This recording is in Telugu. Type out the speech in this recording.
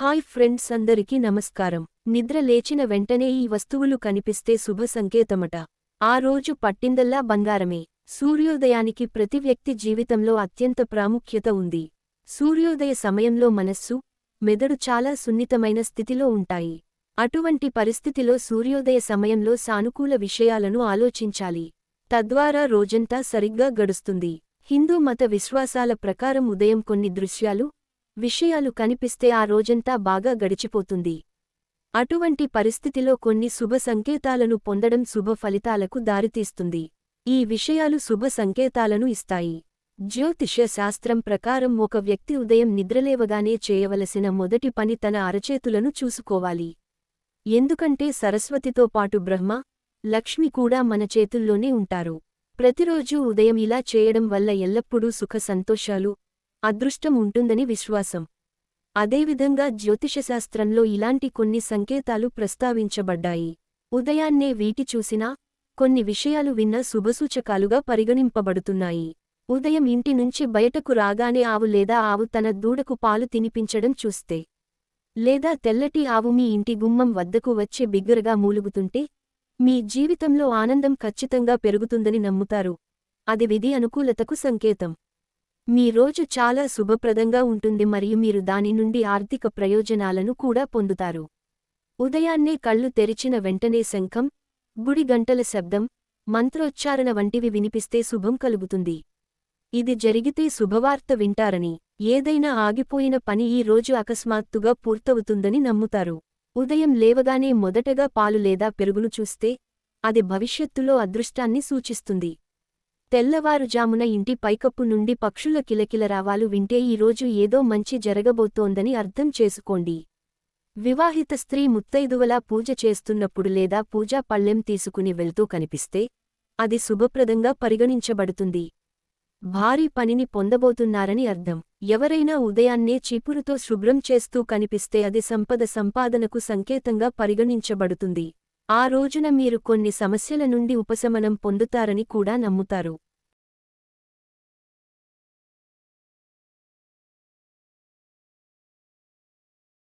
హాయ్ ఫ్రెండ్స్ అందరికీ నమస్కారం. నిద్ర లేచిన వెంటనే ఈ వస్తువులు కనిపిస్తే శుభ సంకేతమట. ఆ రోజు పట్టిందల్లా బంగారమే. సూర్యోదయానికి ప్రతి వ్యక్తి జీవితంలో అత్యంత ప్రాముఖ్యత ఉంది. సూర్యోదయ సమయంలో మనస్సు మెదడు చాలా సున్నితమైన స్థితిలో ఉంటాయి. అటువంటి పరిస్థితిలో సూర్యోదయ సమయంలో సానుకూల విషయాలను ఆలోచించాలి. తద్వారా రోజంతా సరిగ్గా గడుస్తుంది. హిందూ మత విశ్వాసాల ప్రకారం ఉదయం కొన్ని దృశ్యాలు విషయాలు కనిపిస్తే ఆ రోజంతా బాగా గడిచిపోతుంది. అటువంటి పరిస్థితిలో కొన్ని శుభ సంకేతాలను పొందడం శుభ ఫలితాలకు దారితీస్తుంది. ఈ విషయాలు శుభ సంకేతాలను ఇస్తాయి. జ్యోతిష్య శాస్త్రం ప్రకారం ఒక వ్యక్తి ఉదయం నిద్రలేవగానే చేయవలసిన మొదటి పని తన అరచేతులను చూసుకోవాలి. ఎందుకంటే సరస్వతితో పాటు బ్రహ్మ లక్ష్మి కూడా మన చేతుల్లోనే ఉంటారు. ప్రతిరోజూ ఉదయం ఇలా చేయడం వల్ల ఎల్లప్పుడూ సుఖ సంతోషాలు అదృష్టం ఉంటుందని విశ్వాసం. అదేవిధంగా జ్యోతిషశాస్త్రంలో ఇలాంటి కొన్ని సంకేతాలు ప్రస్తావించబడ్డాయి. ఉదయాన్నే వీటి చూసినా కొన్ని విషయాలు విన్న శుభసూచకాలుగా పరిగణింపబడుతున్నాయి. ఉదయం ఇంటి నుంచి బయటకు రాగానే ఆవు లేదా ఆవు తన దూడకు పాలు తినిపించడం చూస్తే లేదా తెల్లటి ఆవు మీ ఇంటి గుమ్మం వద్దకు వచ్చే బిగ్గరగా మూలుగుతుంటే మీ జీవితంలో ఆనందం ఖచ్చితంగా పెరుగుతుందని నమ్ముతారు. అది విధి అనుకూలతకు సంకేతం. మీ రోజు చాలా శుభప్రదంగా ఉంటుంది మరియు మీరు దాని నుండి ఆర్థిక ప్రయోజనాలను కూడా పొందుతారు. ఉదయాన్నే కళ్ళు తెరిచిన వెంటనే శంఖం గుడి గంటల శబ్దం మంత్రోచ్చారణ వంటివి వినిపిస్తే శుభం కలుగుతుంది. ఇది జరిగితే శుభవార్త వింటారని ఏదైనా ఆగిపోయిన పని ఈ రోజు అకస్మాత్తుగా పూర్తవుతుందని నమ్ముతారు. ఉదయం లేవగానే మొదటగా పాలు లేదా పెరుగును చూస్తే అది భవిష్యత్తులో అదృష్టాన్ని సూచిస్తుంది. తెల్లవారుజామున ఇంటి పైకప్పు నుండి పక్షుల కిలకిలరావాలు వింటే ఈరోజు ఏదో మంచి జరగబోతోందని అర్థం చేసుకోండి. వివాహిత స్త్రీ ముత్తైదువలా పూజ చేస్తున్నప్పుడు లేదా పూజా పళ్ళెం తీసుకుని వెళ్తూ కనిపిస్తే అది శుభప్రదంగా పరిగణించబడుతుంది. భారీ పనిని పొందబోతున్నారని అర్థం. ఎవరైనా ఉదయాన్నే చీపురుతో శుభ్రం చేస్తూ కనిపిస్తే అది సంపద సంపాదనకు సంకేతంగా పరిగణించబడుతుంది. ఆ రోజున మీరు కొన్ని సమస్యల నుండి ఉపశమనం పొందుతారని కూడా నమ్ముతారు.